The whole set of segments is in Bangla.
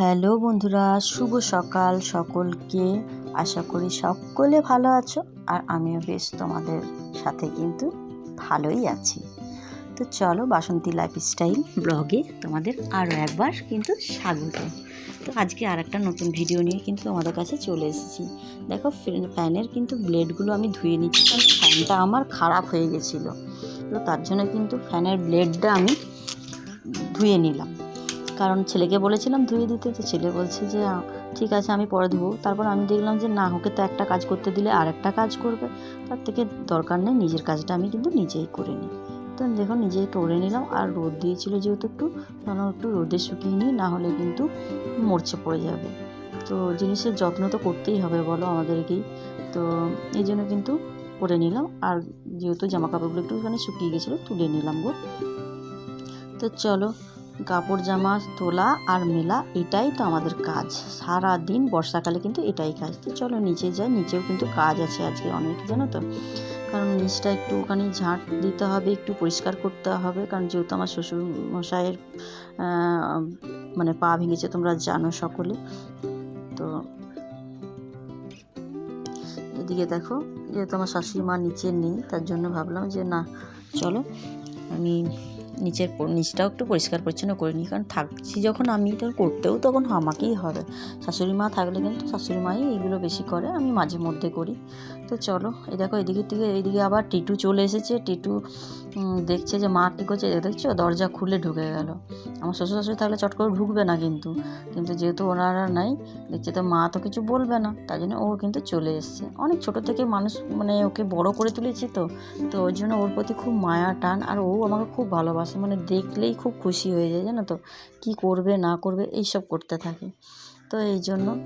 হ্যালো বন্ধুরা, শুভ সকাল সকলকে। আশা করি সকলে ভালো আছো, আর আমিও বেশ তোমাদের সাথে কিন্তু ভালোই আছি। তো চলো বাসন্তী লাইফস্টাইল ব্লগে তোমাদের আরও একবার কিন্তু স্বাগত। তো আজকে আর একটা নতুন ভিডিও নিয়ে কিন্তু তোমাদের কাছে চলে এসেছি। দেখো ফ্যানের কিন্তু ব্লেডগুলো আমি ধুয়ে নিচ্ছি, কারণ ফ্যানটা আমার খারাপ হয়ে গেছিল। তো তার জন্য কিন্তু ফ্যানের ব্লেডটা আমি ধুয়ে নিলাম। কারণ ছেলেকে বলেছিলাম, ধুয়ে দিতে, তো ছেলে বলছে যে ঠিক আছে, আমি পরে ধুবো। তারপর আমি দেখলাম যে, না, ওকে তো একটা কাজ করতে দিলে আর একটা কাজ করবে। তার থেকে দরকার নেই, নিজের কাজটা আমি কিন্তু নিজেই করে নিই। তো দেখো, নিজেই করে নিলাম, আর রোদ দিয়েছিল যেহেতু একটু কারণ একটু রোদে শুকিয়ে নিই, না হলে কিন্তু মরচে পড়ে যাবে। তো জিনিসের যত্ন তো করতেই হবে, বলো আমাদেরকেই। তো এই জন্য কিন্তু করে নিলাম, আর যেহেতু জামা কাপড়গুলো একটুখানি শুকিয়ে গেছিল, তুলে নিলাম গো। তো চলো কাপড় জামা, তোলা আর মেলা, এটাই তো আমাদের কাজ। সারা দিন বর্ষাকালে কিন্তু এটাই কাজ। তো চলো নিচে যাই, নিচেও কিন্তু কাজ আছে আজকে অনেক, জানো তো? কারণ নিচটা একটু ওখানে ঝাঁট দিতে হবে, একটু পরিষ্কার করতে হবে, কারণ যেহেতু আমার শ্বশুর মশাইয়ের মানে পা ভেঙেছে তোমরা জানো সকলে। তো এদিকে দেখো, যেহেতু আমার শাশুড়ি মা নিচে নেই, তার জন্য ভাবলাম যে না, চলো আমি নিচের নিচটাও একটু পরিষ্কার পরিচ্ছন্ন করে নিই। কারণ থাকছি যখন আমি এটা করতেও তখন আমাকেই হবে। শাশুড়ি মা থাকলে কিন্তু শাশুড়ি মাই এগুলো বেশি করে, আমি মাঝে মধ্যে করি। তো চলো এই দেখো এদিকে থেকে এদিকে আবার টিটু চলে এসেছে। টিটু দেখছে যে মা কী করছে দেখছ, দরজা খুলে ঢুকে গেল। আমার শ্বশুর শাশুড়ি থাকলে চট করে ঢুকবে না কিন্তু। কিন্তু যেহেতু ওনারা নাই, দেখছে তো মা তো কিছু বলবে না। তাই জন্য ও কিন্তু চলে এসছে। অনেক ছোট থেকে মানুষ মানে ওকে বড় করে তুলেছি তো। তো ওই জন্য ওর প্রতি খুব মায়া, টান, আর ও আমাকে খুব ভালোবাসে। মানে দেখলেই খুব খুশি হয়ে যায়, জানো তো। কী করবে, না করবে, এইসব করতে থাকে। তো এই জন্য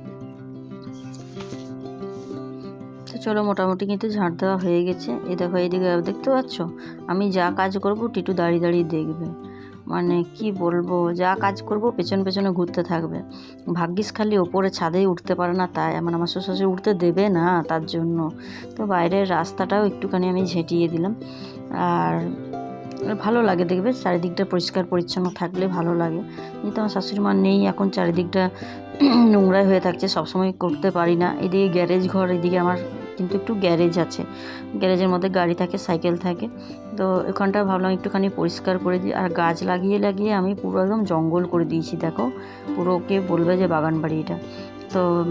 তো চলো মোটামুটি কিন্তু ঝাড় দেওয়া হয়ে গেছে। এ দেখো এইদিকে দেখতে পাচ্ছ? আমি যা কাজ করব টিটু দাঁড়িয়ে দাঁড়িয়ে দেখবে। মানে কি বলব, যা কাজ করব পেছন পেছনে ঘুরতে থাকবে। ভাগ্যিস খালি ওপরে ছাদেই উঠতে পারে না তাই। আমার আমার শ্বশুর উঠতে দেবে না তার জন্য। তো বাইরের রাস্তাটাও একটুখানি আমি ঝেঁটিয়ে দিলাম। আর ভালো লাগে দেখবে, চারিদিকটা পরিষ্কার পরিচ্ছন্ন থাকলে ভালো লাগে। কিন্তু আমার শাশুড়ি মা নেই, এখন চারিদিকটা নোংরাই হয়ে থাকছে, সবসময় করতে পারি না। এদিকে গ্যারেজ ঘর, এদিকে আমার কিন্তু একটু গ্যারেজ আছে। গ্যারেজের মধ্যে গাড়ি থাকে, সাইকেল থাকে। তো ওখানটা ভাবলাম একটুখানি পরিষ্কার করে দিই। আর গাছ লাগিয়ে লাগিয়ে আমি পুরো একদম জঙ্গল করে দিয়েছি, দেখো। পুরো ওকে বলবে যে বাগান বাড়ি এটা। তো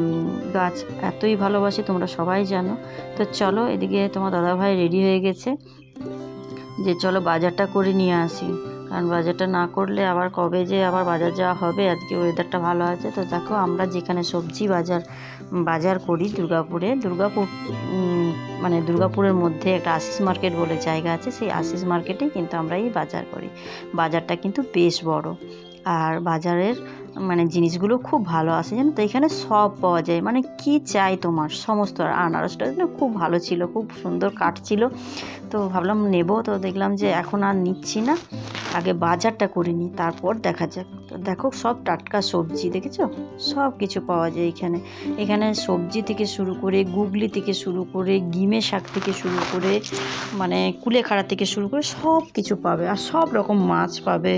গাছ এতই ভালোবাসি, তোমরা সবাই জানো। তো চলো, এদিকে তোমার দাদাভাই রেডি হয়ে গেছে। যে চলো বাজারটা করে নিয়ে আসি। কারণ বাজারটা না করলে আবার কবে যে আবার বাজার যাওয়া হবে, আজকে ওয়েদারটা ভালো আছে, তো দেখো আমরা যেখানে সবজি বাজার বাজার করি দুর্গাপুরে, দুর্গাপুর মানে দুর্গাপুরের মধ্যে একটা আশিস মার্কেট বলে জায়গা আছে, সেই আশিস মার্কেটেই কিন্তু আমরা এই বাজার করি। বাজারটা কিন্তু বেশ বড় আর বাজারের মানে জিনিসগুলো খুব ভালো আসে, জানো তো? এখানে সব পাওয়া যায় মানে কি চাই তোমার? সমস্ত আর আনারসটা খুব ভালো ছিল, খুব সুন্দর কাটছিল তো ভাবলাম নেব, তো দেখলাম যে এখন আর নিচ্ছি না। আগে বাজারটা করে নিই, তারপর দেখা যাক। দেখো সব টাটকা সবজি, দেখেছ? সব কিছু পাওয়া যায় এখানে। এখানে সবজি থেকে শুরু করে, গুগলি থেকে শুরু করে, গিমে শাক থেকে শুরু করে মানে কুলেখাড়া থেকে শুরু করে সব কিছু পাবে আর সব রকম মাছ পাবে।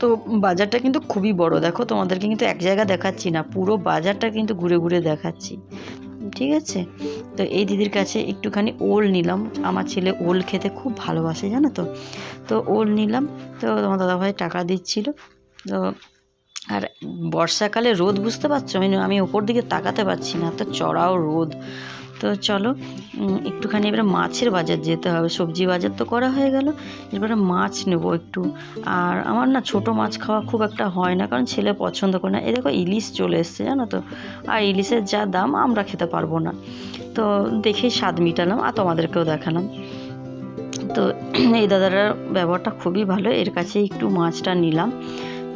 তো বাজারটা কিন্তু খুবই বড়। দেখো তোমাদেরকে কিন্তু এক জায়গা দেখাচ্ছি না, পুরো বাজারটা কিন্তু ঘুরে ঘুরে দেখাচ্ছি। ঠিক আছে? তো এই দিদির কাছে একটুখানি ওল নিলাম। আমার ছেলে ওল খেতে খুব ভালোবাসে, জানো তো? তো ওল নিলাম। তো তোমার দাদাভাই টাকা দিচ্ছিল। তো আর বর্ষাকালে রোদ বুঝতে পারছ? আমি আমি ওপর দিকে তাকাতে পারছি না। তো চড়াও রোদ। তো চলো একটুখানি এবারে মাছের বাজার যেতে হবে। সবজি বাজার তো করা হয়ে গেল, এবারে মাছ নেব একটু। আর আমার না ছোট মাছ খাওয়া খুব একটা হয় না, কারণ ছেলে পছন্দ করে না। এ দেখো ইলিশ চলে এসছে, জানো তো? আর ইলিশের যা দাম, আমরা খেতে পারব না। তো দেখেই স্বাদ মিটালাম, আর তোমাদেরকেও দেখালাম। তো এই দাদাটার ব্যবহারটা খুবই ভালো, এর কাছে একটু মাছটা নিলাম।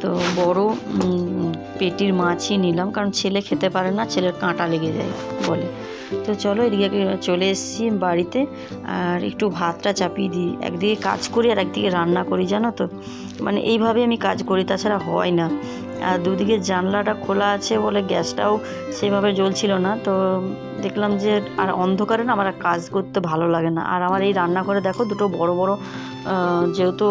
তো বড় পেটির মাছই নিলাম, কারণ ছেলে খেতে পারে না, ছেলের কাঁটা লেগে যায় বলে। তো চলো এদিকে চলে এসেছি বাড়িতে, আর একটু ভাতটা চাপিয়ে দিই। একদিকে কাজ করি আর একদিকে রান্না করি, জানো তো? মানে এইভাবে আমি কাজ করি, তাছাড়া হয় না। আর দুদিকে জানলাটা খোলা আছে বলে গ্যাসটাও সেভাবে জ্বলছিল না। তো দেখলাম যে আর অন্ধকারে না আমার কাজ করতে ভালো লাগে না। আর আমার এই রান্নাঘরে দেখো দুটো বড় বড় যেহেতু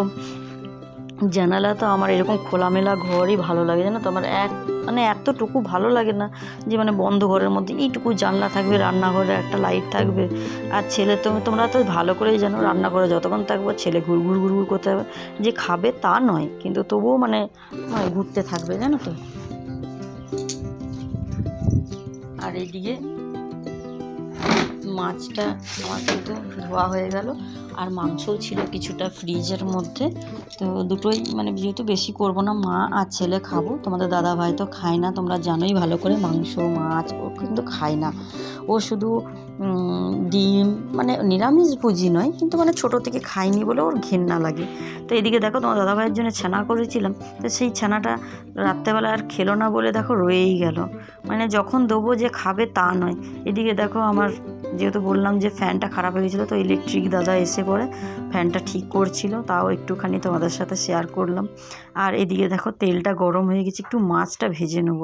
জানালা তো আমার এরকম খোলামেলা ঘরই ভালো লাগে, জানো তো? আমার এক মানে এতটুকু ভালো লাগে না যে মানে বন্ধ ঘরের মধ্যে এইটুকু জানলা থাকবে, রান্নাঘরে একটা লাইট থাকবে। আর ছেলে তো, তোমরা তো ভালো করেই জানো রান্নাঘরে যতক্ষণ থাকব ছেলে ঘুর ঘুর ঘুর ঘুর করতে হবে। যে খাবে তা নয়, কিন্তু তবুও মানে হয় ঘুরতে থাকবে, জানো তো? আর এইদিকে মাছটা আমার কিন্তু ধোয়া হয়ে গেল আর মাংসও ছিল কিছুটা ফ্রিজের মধ্যে। তো দুটোই মানে যেহেতু বেশি করব না, মা আর ছেলে খাব, তোমাদের দাদা ভাই তো খায় না, তোমরা জানোই ভালো করে মাংস, মাছ ও কিন্তু খায় না। ও শুধু ডিম মানে নিরামিষ নয়, কিন্তু মানে ছোটো থেকে খাইনি বলে ওর ঘেন্না লাগে। তো এদিকে দেখো তোমার দাদাভাইয়ের জন্য ছানা করেছিলাম, তো সেই ছানাটা রাত্রেবেলা আর খেলো না বলে দেখো রয়েই গেল। মানে যখন দেবো যে খাবে তা নয়। এদিকে দেখো আমার যেহেতু বললাম যে ফ্যানটা খারাপ হয়ে গেছিল, তো ইলেকট্রিক দাদা এসে পড়ে ফ্যানটা ঠিক করছিল, তাও একটুখানি তোমাদের সাথে শেয়ার করলাম। আর এদিকে দেখো তেলটা গরম হয়ে গেছে, একটু মাছটা ভেজে নেব।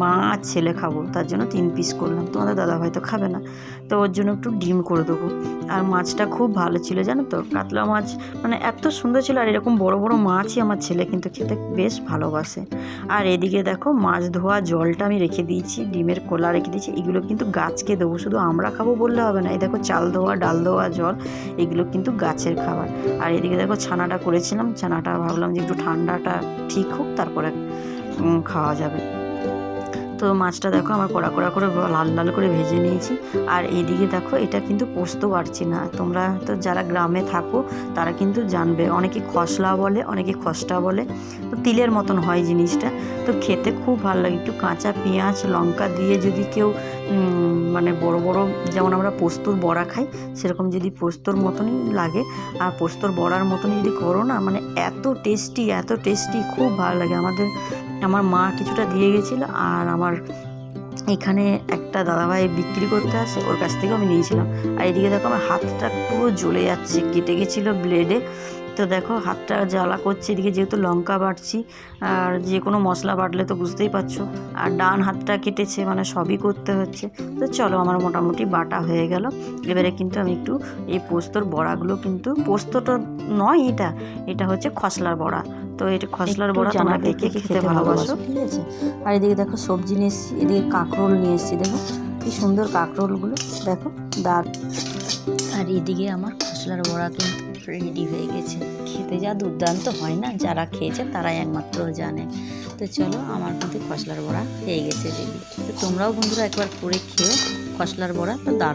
মা আর ছেলে খাব, তার জন্য তিন পিস করলাম। তোমাদের দাদা ভাই তো খাবে না। তো ওর জন্য একটু ডিম করে দেবো। আর মাছটা খুব ভালো ছিল, জানো তো? কাতলা মাছ মানে এত সুন্দর ছিল, আর এরকম বড় বড় মাছই আমার ছেলে কিন্তু খেতে বেশ ভালোবাসে। আর এদিকে দেখো, মাছ ধোয়া জলটা আমি রেখে দিয়েছি, ডিমের কোলা রেখে দিয়েছি, এগুলো কিন্তু গাছকে দেবো, শুধু আমরা খাব বললে হবে না। এই দেখো, চাল ধোয়া, ডাল ধোয়া, জল, এগুলো কিন্তু গাছের খাবার। আর এদিকে দেখো, ছানাটা করেছিলাম, ছানাটা ভাবলাম যে একটু ঠান্ডাটা ঠিক হোক, তারপরে খাওয়া যাবে। তো মাছটা দেখো আমার কড়া কড়া করে লাল লাল করে ভেজে নিয়েছি। আর এইদিকে দেখো, এটা কিন্তু পোস্ত পারছি না। তোমরা তো যারা গ্রামে থাকো, তারা কিন্তু জানবে। অনেকে খসলা বলে, অনেকে খসটা বলে। তো তিলের মতন হয় জিনিসটা। তো খেতে খুব ভালো লাগে। একটু কাঁচা পেঁয়াজ, লঙ্কা দিয়ে যদি কেউ মানে বড় বড় যেমন আমরা পোস্তর বড়া খাই, সেরকম যদি পোস্তর মতনই লাগে। আর পোস্তর বড়ার মতনই যদি করো না মানে এত টেস্টি এত টেস্টি খুব ভালো লাগে। আমাদের, আমার মা কিছুটা দিয়ে গেছিল, আর আমার এখানে একটা দাদাভাই বিক্রি করতে আসে, ওর কাছ থেকে আমি নিয়েছিলাম। আর এদিকে দেখো আমার হাতটা পুরো জ্বলে যাচ্ছে, কেটে গেছিল ব্লেডে তো দেখো হাতটা জ্বালা করছে এদিকে যেহেতু লঙ্কা বাটছি আর যে কোনো মশলা বাটলে তো বুঝতেই পারছ। আর ডান হাতটা কেটেছে মানে সবই করতে হচ্ছে। তো চলো আমার মোটামুটি বাটা হয়ে গেল। এবারে কিন্তু আমি একটু এই পোস্তর বড়াগুলো কিন্তু পোস্তটা নয় এটা এটা হচ্ছে খসলার বড়া। তো এটা খসলার বড়া তোমরা কে কে খেতে ভালোবাসো ঠিক আছে? আর এদিকে দেখো সবজি নিয়ে এসেছি এদিকে কাঁকরোল নিয়ে এসেছি দেখো। কি সুন্দর কাঁকরোলগুলো দেখো দাঁত আর এদিকে আমার খসলার বড়া কিন্তু রেডি হয়ে গেছে। খেতে যা দুর্দান্ত হয় না? যারা খেয়েছে তারাই একমাত্র জানে। তো চলো, আমার কিন্তু খসলার বড়া হয়ে গেছে রেডি তো তোমরাও বন্ধুরা একবার করে খেও খসলার বড়া তো দারুণ